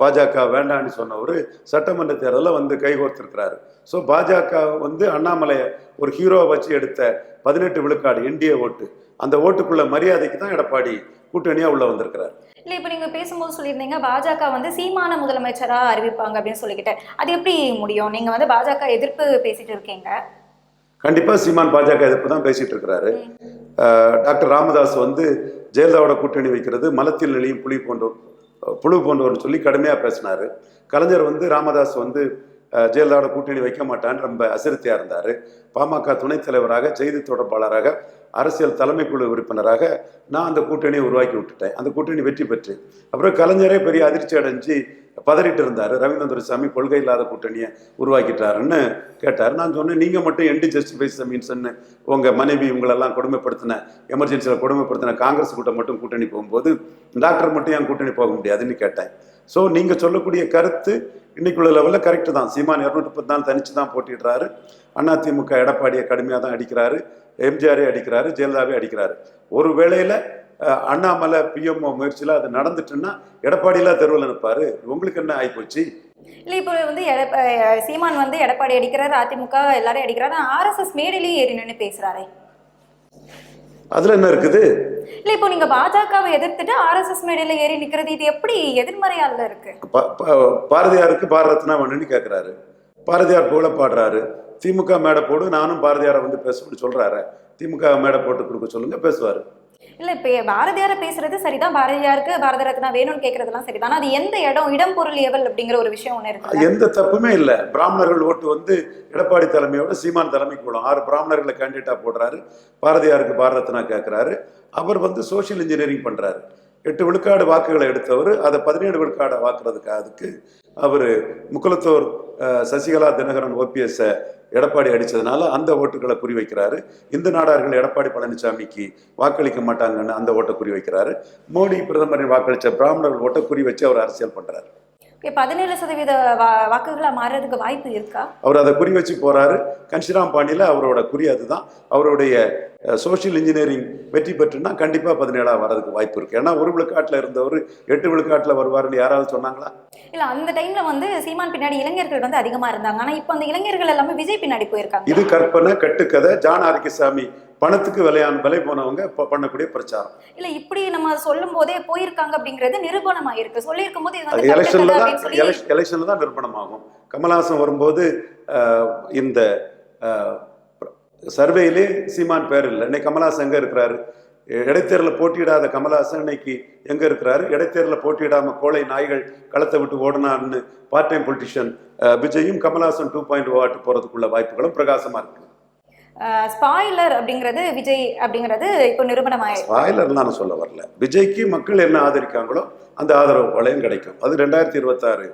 பாஜக வேண்டான்னு சொன்னவர் சட்டமன்ற தேர்தலில் வந்து கைகோர்த்திருக்கிறாரு ஸோ பாஜக வந்து அண்ணாமலையை ஒரு ஹீரோவை வச்சு எடுத்த பதினெட்டு விழுக்காடு என்டிஏ ஓட்டு. அந்த ஓட்டுக்குள்ள மரியாதைக்கு தான் எடப்பாடி கூட்டணியாக உள்ளே வந்திருக்கிறார். இல்ல இப்ப நீங்க பேசும்போது சொல்லியிருந்தீங்க பாஜக வந்து சீமான முதலமைச்சரா அறிவிப்பாங்க அப்படின்னு சொல்லிக்கிட்டு. அது எப்படி முடியும்? நீங்க வந்து பாஜக எதிர்ப்பு பேசிட்டு இருக்கீங்க. கண்டிப்பா சீமான் பாஜக எதிர்ப்பு தான் பேசிட்டு இருக்கிறாரு. டாக்டர் ராமதாஸ் வந்து ஜெயலலிதாவோட கூட்டணி வைக்கிறது மலத்தில் நெளியும் புலி போன்ற புழு போன்றவர்னு சொல்லி கடுமையாக பேசினாரு. கலைஞர் வந்து ராமதாஸ் வந்து ஜெயலலிதாவோட கூட்டணி வைக்க மாட்டான்னு ரொம்ப அசிரத்தையாக இருந்தார். பாமக துணைத் தலைவராக செய்தி தொடர்பாளராக அரசியல் தலைமைக்குழு உறுப்பினராக நான் அந்த கூட்டணியை உருவாக்கி விட்டுட்டேன். அந்த கூட்டணி வெற்றி பெற்று. அப்புறம் கலைஞரே பெரிய அதிர்ச்சி அடைஞ்சு பதறிட்டு இருந்தார். ரவீந்திர துரைசாமி கொள்கை இல்லாத கூட்டணியை உருவாக்கிட்டாருன்னு கேட்டார். நான் சொன்னேன் நீங்கள் மட்டும் என்டி ஜஸ்டிஃபைஸ் மீன்ஸ்ன்னு உங்கள் மனைவி உங்களெல்லாம் கொடுமைப்படுத்தின எமர்ஜென்சியில் கொடுமைப்படுத்தின காங்கிரஸ் கூட்டம் மட்டும் கூட்டணி போகும்போது டாக்டர் மட்டும் என் கூட்டணி போக முடியாதுன்னு கேட்டேன். ஸோ நீங்கள் சொல்லக்கூடிய கருத்து இன்னைக்குள்ள லெவலில் கரெக்டு தான். சீமான் இரநூத்தி முப்பத்தி நாலு தனிச்சு தான் போட்டிடுறாரு அதிமுக எடப்பாடியை கடுமையாக தான் அடிக்கிறாரு. எம்ஜிஆரே அடிக்கிறாரு ஜெயலலிதாவே அடிக்கிறாரு. ஒரு வேளையில் அண்ணாமலை பிஎம்ஓ முயற்சியில் அது நடந்துட்டுன்னா எடப்பாடியெல்லாம் தெருவில் நிற்பாரு உங்களுக்கு என்ன ஆகிப்போச்சு இல்லை இப்போ வந்து சீமான் வந்து எடப்பாடி அடிக்கிறாரு அதிமுக எல்லாரும் அடிக்கிறாரு. ஆர்எஸ்எஸ் மேடையிலேயே ஏறி நின்று பேசுகிறாரே அதில் என்ன இருக்குது? இல்ல இப்போ நீங்க பாஜகவை எதிர்த்துட்டு ஆர்எஸ்எஸ் மேடையில ஏறி நிக்கிறது இது எப்படி எதிர்மறையால இருக்கு? பாரதியாருக்கு பாரத ரத்னா வேணும்னு கேட்குறாரு பாரதியார் புகழ பாடுறாரு. திமுக மேடை போடு நானும் பாரதியாரை வந்து பேசணும்னு சொல்றாரு. திமுக மேடை போட்டு கொடுக்க சொல்லுங்க பேசுவார். இல்ல இப்ப பாரதியார பேசுறது சரிதான். பாரதியாருக்கு பாரத ரத்னா வேணும்னு கேக்குறதுலாம் சரிதான். ஆனா அது எந்த இடம் இடம் பொருள் ஏவல் அப்படிங்கிற ஒரு விஷயம் ஒண்ணு இருக்கு எந்த தப்புமே இல்லை. பிராமணர்கள் ஓட்டு வந்து எடப்பாடி தலைமையோட சீமான் தலைமைக்கு போடும். ஆறு பிராமணர்களை கேண்டிடேட்டா போடுறாரு. பாரதியாருக்கு பாரத ரத்னா கேட்குறாரு அவர் வந்து சோஷியல் இன்ஜினியரிங் பண்றாரு. எட்டு விழுக்காடு வாக்குகளை எடுத்தவர். அதை பதினேழு விழுக்காடை வாக்குறதுக்கு அதுக்கு அவர் முக்குலத்தோர் சசிகலா தினகரன் ஓபிஎஸ்ஸை எடப்பாடி அடித்ததுனால அந்த ஓட்டுகளை குறிவைக்கிறாரு. இந்து நாடார்கள் எடப்பாடி பழனிசாமிக்கு வாக்களிக்க மாட்டாங்கன்னு அந்த ஓட்டை குறி வைக்கிறாரு மோடி பிரதமரின் வாக்களிச்ச பிராமணர்கள் ஓட்டை குறி வச்சு அவர் அரசியல் பண்ணுறாரு பதினேழு சதவீத வா- வாக்குகளா மாறுறதுக்கு வாய்ப்பு இருக்கா? அவர் அதை குறி வச்சு போறாரு. கன்ஷிராம் பாண்டியில் அவரோட குறி அதுதான். அவருடைய சோஷியல் இன்ஜினியரிங் வெற்றி பெற்றுனா கண்டிப்பா பதினேழா வரதுக்கு வாய்ப்பு இருக்கு. ஏன்னா ஒரு விழுக்காட்டில் இருந்தவர் எட்டு விழுக்காட்டில் வருவாருன்னு யாராவது சொன்னாங்களா? இல்ல அந்த டைம்ல வந்து சீமான் பின்னாடி இளைஞர்கள் வந்து அதிகமா இருந்தாங்க. ஆனா இப்போ அந்த இளைஞர்கள் எல்லாமே விஜய் பின்னாடி போயிருக்காங்க. இது கற்பனை கட்டுக்கதை. ஜான் ஆரோக்கியசாமி பணத்துக்கு விலையான விலை போனவங்க பண்ணக்கூடிய பிரச்சாரம். இல்ல இப்படி நம்ம சொல்லும் போதே போயிருக்காங்க அப்படிங்கிறது நிரூபணம் ஆயிருக்கு சொல்லியிருக்கும் போது அது எலெக்ஷன்ல தான் எலெக்ஷன்ல தான் நிரூபணமாகும். கமல்ஹாசன் வரும்போது இந்த சர்வேயிலே சீமான் பேர் இல்லை. இன்னைக்கு கமல்ஹாசன் எங்க இருக்கிறாரு? இடைத்தேர்தலில் போட்டியிடாத கமல்ஹாசன் இன்னைக்கு எங்க இருக்கிறாரு? இடைத்தேர்தலில் போட்டியிடாம கோழை நாய்கள் களத்தை விட்டு ஓடினான்னு பார்ட் டைம் பொலிட்டிஷியன் விஜயும் கமல்ஹாசன் டூ பாயிண்ட் வாட்டு போறதுக்குள்ள வாய்ப்புகளும் பிரகாசமா இருக்கு. ஸ்பாய்லர் அப்படிங்கிறது விஜய் அப்படிங்கிறது இப்போ நிரூபணம் ஸ்பாய்லர் நான் சொல்ல வரல. விஜய்க்கு மக்கள் என்ன ஆதரிக்காங்களோ அந்த ஆதரவு வளையம் கிடைக்கும். அது ரெண்டாயிரத்தி இருபத்தாறு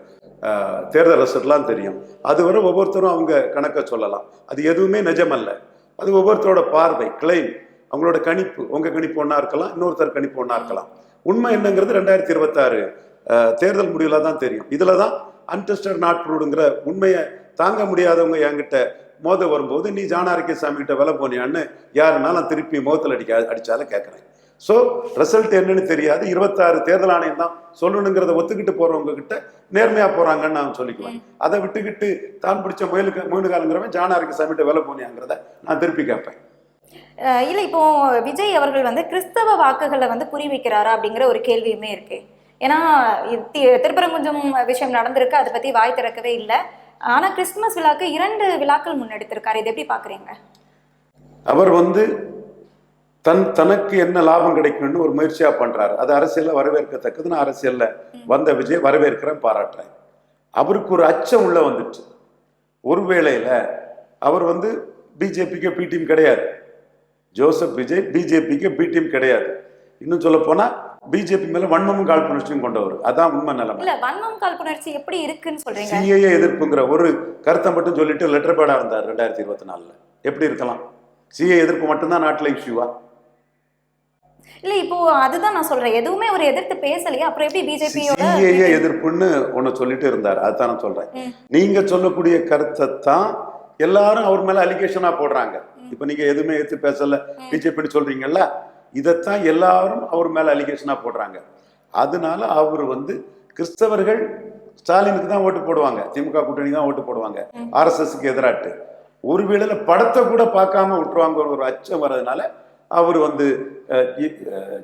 தேர்தல் ரிசல்ட்லாம் தெரியும். அதுவரை ஒவ்வொருத்தரும் அவங்க கணக்கை சொல்லலாம். அது எதுவுமே நிஜமல்ல. அது ஒவ்வொருத்தரோட பார்வை கிளைம் அவங்களோட கணிப்பு. உங்க கணிப்பு ஒன்றா இருக்கலாம் இன்னொருத்தர் கணிப்பு ஒன்றா இருக்கலாம். உண்மை என்னங்கிறது ரெண்டாயிரத்தி இருபத்தாறு தேர்தல் முடிவில் தான் தெரியும். இதில் தான் அன்டெஸ்டட் நாட் ப்ரூவ்டுங்கிற உண்மையை தாங்க முடியாதவங்க என்கிட்ட மோத வரும்போது நீ ஜானாரிக்க சாமி கிட்ட விலை போனியான்னு யாருனாலும் திருப்பி முகத்தில் அடிக்க அடிச்சாலும் கேட்குறேன் ஸோ ரிசல்ட் என்னன்னு தெரியாது. இருபத்தாறு தேர்தல் ஆணையம் தான் சொல்லணுங்கிறத ஒத்துக்கிட்டு போறவங்க கிட்ட நேர்மையா போறாங்கன்னு நான் சொல்லிக்குவேன். அதை விட்டுக்கிட்டு தான் பிடிச்ச முயலுக்கு முயலுக்காலுங்கிறவன் ஜானாரிக்க சாமிகிட்ட விலை போனியாங்கிறத நான் திருப்பி கேட்பேன். இல்ல இப்போ விஜய் அவர்கள் வந்து கிறிஸ்தவ வாக்குகளை வந்து குறி வைக்கிறாரா அப்படிங்கிற ஒரு கேள்வியுமே இருக்கு. ஏன்னா இது தி- திருப்பரங்குன்றம் விஷயம் நடந்திருக்கு. அதை பத்தி வாய் திறக்கவே இல்லை. ஆனா கிறிஸ்துமஸ் விழாக்கு இரண்டு விழாக்கள் முன்னெடுத்திருக்காரு. இது எப்படி பாக்குறீங்க அவர் வந்து தன் தனக்கு என்ன லாபம் கிடைக்கும்னு ஒரு முயற்சியா பண்றாரு. அது அரசியல்ல வரவேற்கத்தக்கது. நான் அரசியல்ல வந்த விஜய் வரவேற்கிறேன் பாராட்டுறேன். அவருக்கு ஒரு அச்சம் உள்ள வந்துச்சு. ஒரு வேளையில அவர் வந்து பிஜேபிக்கு பி டீம் கிடையாது. ஜோசப் விஜய் பிஜேபிக்கு பி டீம் கிடையாது. இன்னும் சொல்ல போனா பிஜேபி மேல வன்மமும் காழ்ப்புணர்ச்சியும் கொண்டவர். அதான் உண்மை நிலைமை. இல்ல வன்மம் காழ்ப்புணர்ச்சி எப்படி இருக்குன்னு சொல்றீங்க? சிஏஏ எதிர்ப்புங்கிற ஒரு கருத்தை மட்டும் சொல்லிட்டு லெட்டர் பேடா இருந்தார் ரெண்டாயிரத்தி இருபத்தி நாலுல. எப்படி இருக்கலாம்? சிஏ எதிர்ப்பு மட்டும்தான் நாட்டில் இஷ்யூவா இல்ல இப்போ அதுதான் நான் சொல்றேன். எதுவுமே அவர் எதிர்த்து பேசலையே அப்புறம் எப்படி பிஜேபியோட சிஏஏ எதிர்ப்புன்னு ஒன்னு சொல்லிட்டு இருந்தார். அதுதான் நான் சொல்றேன். நீங்க சொல்லக்கூடிய கருத்தை தான் எல்லாரும் அவர் மேல அலிகேஷனா போடுறாங்க. இப்ப நீங்க எதுவுமே எடுத்து பேசல. பிஜேபின்னு சொல்றீங்கல்ல இதைத்தான் எல்லாரும் அவர் மேல அலிகேஷனா போடுறாங்க. அதனால அவர் வந்து கிறிஸ்தவர்கள் ஸ்டாலினுக்கு தான் ஓட்டு போடுவாங்க. திமுக கூட்டணி தான் ஓட்டு போடுவாங்க. ஆர்எஸ்எஸ்க்கு எதிராட்டு. ஒரு வேளையில படத்தை கூட பார்க்காம விட்டுருவாங்க ஒரு அச்சம் வர்றதுனால அவர் வந்து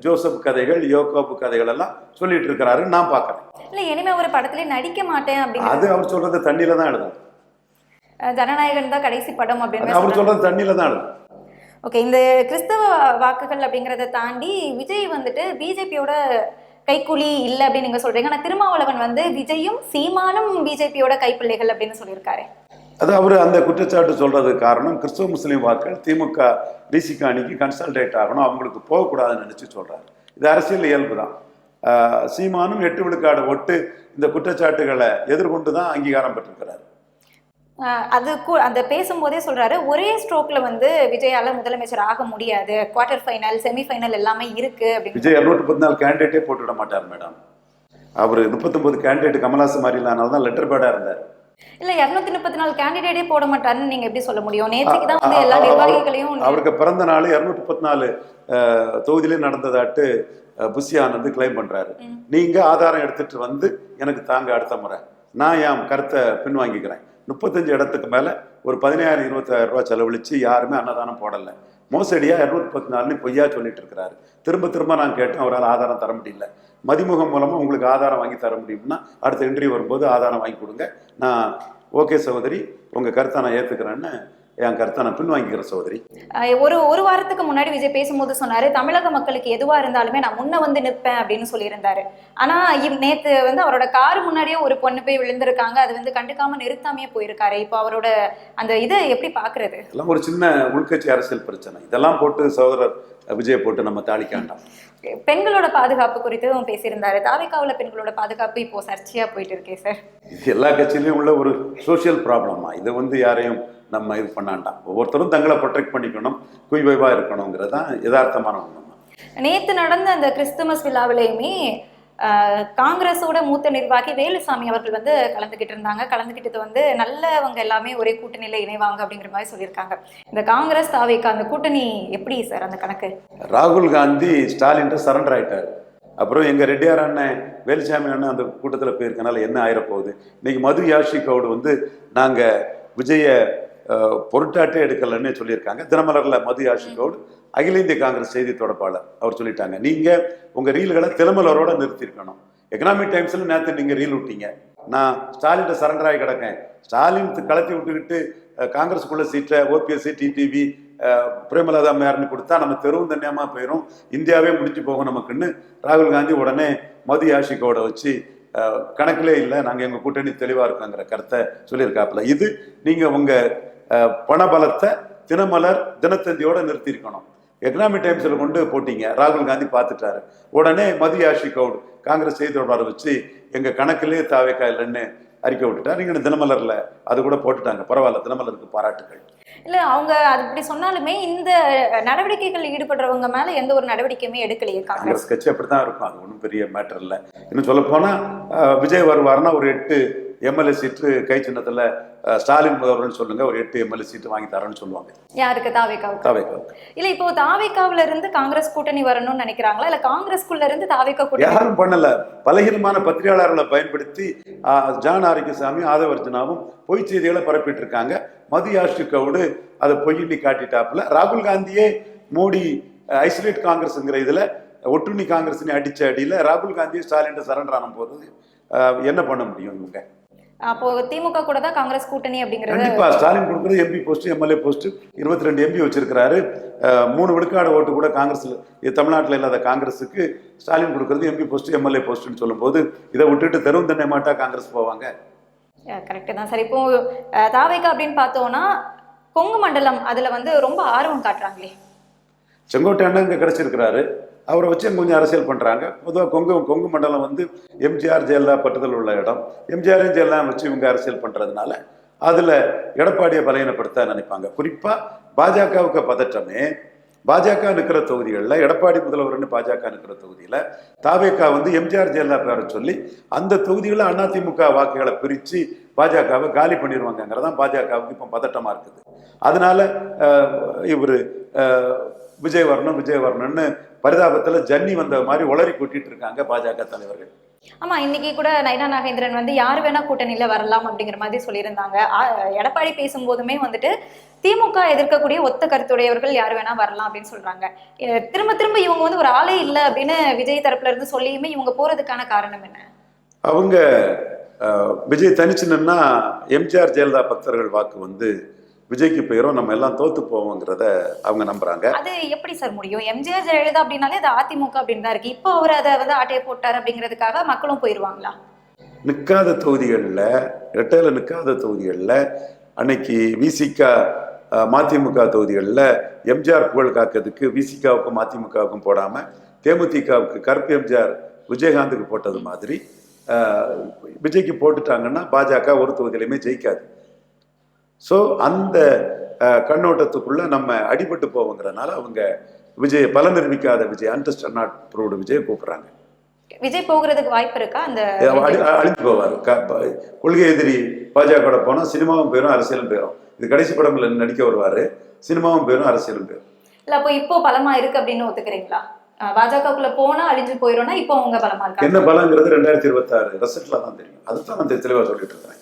ஜோசப் கதைகள் யோகோப்பு கதைகள் எல்லாம் சொல்லிட்டு இருக்கிறாரு. நான் பார்க்கறேன். இல்ல இனிமே ஒரு படத்திலே நடிக்க மாட்டேன் அது அப்படின்னு அவர் சொல்றது தண்ணியில தான் எழுதும். ஜனநாயகன் தான் கடைசி படம் அது அப்படின்னு அவர் சொல்றது தண்ணியில தான் எழுதும். ஓகே இந்த கிறிஸ்தவ வாக்குகள் அப்படிங்கிறத தாண்டி விஜய் வந்துட்டு பிஜேபியோட கைக்கூலி இல்ல அப்படின்னு நீங்க சொல்றீங்க. ஆனா திருமாவளவன் வந்து விஜயும் சீமானும் பிஜேபியோட கைப்பிள்ளைகள் அப்படின்னு சொல்லியிருக்காரு. அது அவர் அந்த குற்றச்சாட்டு சொல்றதுக்கு காரணம். கிறிஸ்தவ முஸ்லீம் வாக்கள் திமுக டிசிக்கு அணிக்கு கன்சல்டேட் ஆகணும். அவங்களுக்கு போகக்கூடாதுன்னு நினைச்சு சொல்றாரு. இது அரசியல் இயல்பு தான் ஆஹ் சீமானும் எட்டு விழுக்காடு ஒட்டு இந்த குற்றச்சாட்டுகளை எதிர்கொண்டு தான் அங்கீகாரம் பெற்றிருக்கிறார். அது அந்த பேசும்போதே சொல்றாரு ஒரே ஸ்ட்ரோக்ல வந்து விஜயால முதலமைச்சர் ஆக முடியாது. குவார்டர் ஃபைனல் செமி ஃபைனல் எல்லாமே இருக்கு அப்படின்னு விஜய் இரநூத்தி பத்து நாலு கேண்டிடேட்டே போட்டுவிட மாட்டார் மேடம் அவர் முப்பத்தொன்பது கேண்டிடேட் கமலாசன் மாதிரி இல்லாதனால தான் லெட்டர் பேடா இருந்தார். இல்ல இருநூத்தி முப்பத்தி நாலு கேண்டிடேட்டே போட மாட்டாருன்னு நீங்க எப்படி சொல்ல முடியும்? நேற்றுக்கு தான் வந்து எல்லா நிர்வாகிகளையும் அவருக்கு பிறந்த நாள் இரநூத்தி முப்பத்தி நாலு தொகுதியிலே நடந்ததாட்டு புஷி ஆனந்த் கிளைம் பண்றாரு. நீங்க ஆதாரம் எடுத்துட்டு வந்து எனக்கு தாங்க அடுத்த முறை. நான் என் கருத்தை பின்வாங்கிக்கிறேன். முப்பத்தஞ்சு இடத்துக்கு மேலே ஒரு பதினாயிரம் இருபத்தாயிரம் ரூபா செலவழித்து யாருமே அன்னதானம் போடலை. மோசடியாக இரநூத்தி பத்து நாள்னு பொய்யா சொல்லிட்டு இருக்கிறாரு திரும்ப திரும்ப நான் கேட்டேன் அவரால் ஆதாரம் தர முடியல. மதிமுகம் மூலமாக உங்களுக்கு ஆதாரம் வாங்கி தர முடியும்னா அடுத்த இன்டர்வியூ வரும்போது ஆதாரம் வாங்கி கொடுங்க. நான் ஓகே சகோதரி உங்கள் கருத்தை நான் ஏற்றுக்கிறேன்னு என் கருத்தை நான் பின்வாங்கிக்கிறேன் சகோதரி. ஆஹ் ஒரு ஒரு வாரத்துக்கு முன்னாடி விஜய் பேசும்போது சொன்னாரு தமிழக மக்களுக்கு எதுவா இருந்தாலுமே நான் முன்ன வந்து நிற்பேன் அப்படின்னு சொல்லியிருந்தாரு. ஆனா நேத்து வந்து அவரோட கார் முன்னாடியே ஒரு பொண்ணு போய் விழுந்திருக்காங்க. அது வந்து கண்டுக்காம நிறுத்தாமையே போயிருக்காரு. இப்போ அவரோட அந்த இதை எப்படி பாக்குறது? இதெல்லாம் ஒரு சின்ன உள்கட்சி அரசியல் பிரச்சனை. இதெல்லாம் போட்டு சகோதரர் விஜயை போட்டு நம்ம தாளிக்காண்டாம் பெண்களோட பாதுகாப்பு குறித்தும் பேசியிருந்தாரு. தாவேக்காவுல பெண்களோட பாதுகாப்பு இப்போ சர்ச்சையா போயிட்டு இருக்கே சார். இது எல்லா கட்சியிலையும் உள்ள ஒரு சோஷியல் ப்ராப்ளமா இதை வந்து யாரையும் நம்ம இது பண்ணாண்டாம். ஒவ்வொருத்தரும் தங்களை ப்ரொடெக்ட் பண்ணிக்கணும் குய்வைவாக இருக்கணுங்கிறது தான் யதார்த்தமான ஒன்று நேத்து நடந்த அந்த கிறிஸ்துமஸ் விழாவிலையுமே காங்கிரஸோட மூத்த நிர்வாகி வேலுசாமி அவர்கள் வந்து கலந்துகிட்டு இருந்தாங்க. கலந்துகிட்டது வந்து நல்லவங்க எல்லாமே ஒரே கூட்டணியில இணைவாங்க அப்படிங்கிற மாதிரி சொல்லியிருக்காங்க. இந்த காங்கிரஸ் தாவேக்கா அந்த கூட்டணி எப்படி சார் அந்த கணக்கு? ராகுல் காந்தி ஸ்டாலின்ட்டு சரண்டர் ஆயிட்டார். அப்புறம் எங்க ரெட்டியார் அண்ணன் வேலுசாமி அண்ணன் அந்த கூட்டத்தில் போயிருக்கனால என்ன ஆயிரப்போகுது? இன்னைக்கு மது யாஷி கவுடு வந்து நாங்க விஜய பொருட்டாட்டே எடுக்கலன்னு சொல்லியிருக்காங்க. தினமலர்ல மது யாஷி அகில இந்திய காங்கிரஸ் செய்தி தொடர்பாளர் அவர் சொல்லிட்டாங்க. நீங்க உங்க ரீல்களை தினமலரோட நிறுத்தியிருக்கணும். எக்கனாமிக் டைம்ஸ்ல நேற்று நீங்க ரீல் விட்டீங்க. நான் ஸ்டாலின் சரண்டர் ஆகி கிடக்கேன். ஸ்டாலின் கலத்தி விட்டுக்கிட்டு காங்கிரஸுக்குள்ள சீட்டை ஓபிஎஸ்சி டிடிவி பிரேமலதா மேர்னு கொடுத்தா நம்ம தெருவும் தண்ணியமாக போயிடும் இந்தியாவே முடிஞ்சு போகும் நமக்குன்னு ராகுல் காந்தி உடனே மது யாஷிகோட வச்சு கணக்கிலே இல்லை நாங்கள் எங்கள் கூட்டணி தெளிவாக இருக்கோங்கிற கருத்தை சொல்லியிருக்காப்புல. இது நீங்கள் உங்கள் பணபலத்தை தினமலர் தினத்தந்தியோட நிறுத்தியிருக்கணும். எக்கனாமிக் டைம்ஸில் கொண்டு போட்டீங்க. ராகுல் காந்தி பார்த்துட்டாரு. உடனே மது யாஷி கவுட் காங்கிரஸ் செய்தி தொடர்பாளர் வச்சு எங்கள் கணக்கிலே தாவேக்கா இல்லைன்னு அறிக்கை விட்டுட்டார். நீங்கள் தினமலரில் அது கூட போட்டுட்டாங்க. பரவாயில்ல தினமலருக்கு பாராட்டுகள். இல்ல அவங்க அது இப்படி சொன்னாலுமே இந்த நடவடிக்கைகள் ஈடுபடுறவங்க மேல எந்த ஒரு நடவடிக்கையுமே எடுக்கலையே காங்கிரஸ். கட்சி அப்படி தான் இருக்கும். அது ஒன்றும் பெரிய மேட்டர் இல்லை. இன்னும் சொல்ல போனால் விஜய் வருவாருன்னா ஒரு எட்டு எம்எல்ஏ சீட்டு கை சின்னத்தில் ஸ்டாலின் முதல்வர்னு சொல்லுங்க ஒரு எட்டு எம்எல்ஏ சீட்டு வாங்கி தரேன்னு சொல்லுவாங்க. யாருக்கு? தாவேக்காவுக்கு. தாவேக்காவுக்கு இல்ல இப்போ தாவேக்காவுல இருந்து காங்கிரஸ் கூட்டணி வரணும்னு நினைக்கிறாங்களா? இல்ல காங்கிரஸ்குள்ள இருந்து தாவேக்கா கூட்டணி யாரும் பண்ணல. பலகீனமான பத்திரிகையாளர்களை பயன்படுத்தி ஜான் ஆரோக்கியசாமி ஆதவர்ஜனாவும் பொய் செய்திகளை பரப்பிட்டு இருக்காங்க மது யாஷி கவுடு அதை பொய்யின்னு காட்டிட்டாப்புல. ராகுல் காந்தியே மோடி ஐசோலேட் காங்கிரஸ்ங்கிற இதுல ஒட்டுண்ணி காங்கிரஸ்னு அடிச்ச அடியில ராகுல் காந்தி ஸ்டாலின் சரண்டர் ஆன போது என்ன பண்ண முடியும் இவங்க? அப்போ திமுக கூட தான் காங்கிரஸ் கூட்டணி அப்படிங்கறது கண்டிப்பா. ஸ்டாலின் கொடுக்குறது எம்பி போஸ்ட் எம்எல்ஏ போஸ்ட் இருபத்தி ரெண்டு எம்பி வச்சிருக்கிறாரு. மூணு விழுக்காடு ஓட்டு கூட காங்கிரஸ்ல தமிழ்நாட்டில் இல்லாத காங்கிரஸுக்கு ஸ்டாலின் கொடுக்குறது எம்பி போஸ்ட் எம்எல்ஏ போஸ்ட்னு சொல்லும்போது இதை விட்டுட்டு தெருவும் தண்ணே மாட்டா காங்கிரஸ் போவாங்க? கரெக்ட் தான் சார். இப்போ தாவேக்கா அப்படின்னு பார்த்தோம்னா கொங்கு மண்டலம் அதுல வந்து ரொம்ப ஆர்வம் காட்டுறாங்களே. செங்கோட்டை அண்ணன் இங்கே கிடச்சிருக்கிறாரு. அவரை வச்சு கொஞ்சம் அரசியல் பண்ணுறாங்க பொதுவாக கொங்கு கொங்கு மண்டலம் வந்து எம்ஜிஆர் ஜெயலலிதா பட்டத்தில் உள்ள இடம். எம்ஜிஆரையும் ஜெயலலிதா வச்சு இவங்க அரசியல் பண்ணுறதுனால அதில் எடப்பாடியை பலகீனப்படுத்த நினைப்பாங்க. குறிப்பாக பாஜகவுக்கு பதற்றமே பாஜக நிற்கிற தொகுதிகளில் எடப்பாடி முதல்வர்னு பாஜக நிற்கிற தொகுதியில் தாவேக்கா வந்து எம்ஜிஆர் ஜெயலலிதா பேரை சொல்லி அந்த தொகுதிகளில் அதிமுக வாக்குகளை பிரித்து பாஜகவை காலி பண்ணிடுவாங்கங்கிறதான் பாஜகவுக்கு இப்போ பதட்டமாக இருக்குது. அதனால இவர் விஜய் வரணும் விஜய் வரணும்னு பரிதாபத்தில் ஜன்னி வந்த மாதிரி உளறி கொட்டிட்டு இருக்காங்க பாஜக தலைவர்கள். ஆமா இன்னைக்கு கூட நைனா நாகேந்திரன் வந்து யார் வேணா கூட்டணியில வரலாம் அப்படிங்கிற மாதிரி சொல்லியிருந்தாங்க. எடப்பாடி பேசும்போதுமே வந்துட்டு திமுக எதிர்க்கக்கூடிய ஒத்த கருத்துடையவர்கள் யார் வேணா வரலாம் அப்படின்னு சொல்றாங்க. திரும்ப திரும்ப இவங்க வந்து ஒரு ஆளே இல்லை அப்படின்னு விஜய் தரப்புல இருந்து சொல்லியுமே இவங்க போறதுக்கான காரணம் என்ன? அவங்க விஜய் தனிச்சு நின்னா எம்ஜிஆர் ஜெயலலிதா பக்தர்கள் வாக்கு வந்து விஜய்க்கு போயிடும் நம்ம எல்லாம் தோத்து போவோங்கிறத அவங்க நம்புறாங்க. அது எப்படி சார் முடியும்? எம்ஜிஆர் ஜெயலலிதா அப்படின்னாலே அது அதிமுக அப்படின்னு தான் இருக்கு. இப்போ அவர் அதை வந்து ஆட்டையை போட்டார் அப்படிங்கிறதுக்காக மக்களும் போயிருவாங்களா? நிற்காத தொகுதிகளில் ரெட்டையில நிற்காத தொகுதிகளில் அன்னைக்கு விசிகா மதிமுக தொகுதிகளில் எம்ஜிஆர் புகழ் காக்கிறதுக்கு விசிகாவுக்கும் மதிமுகவுக்கும் போடாமல் தேமுதிகவுக்கு கருப்பு எம்ஜிஆர் விஜயகாந்துக்கு போட்டது மாதிரி விஜய்க்கு போட்டுட்டாங்கன்னா பாஜக ஒரு தொகுதியிலையுமே ஜெயிக்காது. ஸோ அந்த கண்ணோட்டத்துக்குள்ள நம்ம அடிபட்டு போவோங்கிறனால அவங்க விஜய் பல நிரூபிக்காத Vijay understood not proved Vijay கூப்பிடுறாங்க. விஜய் போகிறதுக்கு வாய்ப்பு இருக்கா? அந்த அழி அழிஞ்சு போவார். கொள்கை எதிரி பாஜக போனால் சினிமாவும் போயிடும் அரசியலும் போயிடும் இது கடைசி படம்ல நடிக்க வருவார் சினிமாவும் போயிடும் அரசியலும் போயிடும் இல்ல அப்போ இப்போ பலமா இருக்கு அப்படின்னு ஒத்துக்கிறீங்களா? அஹ் பாஜகவுக்குள்ள போனா அழிஞ்சு போயிடும்னா இப்போ அவங்க பலமா இருக்காங்க. என்ன பலங்கிறது ரெண்டாயிரத்தி இருபத்தாறு. ரிசல்ட்ல தான் தெரியும். அதுதான் நான் தெளிவாக சொல்லிட்டு இருக்கிறேன்.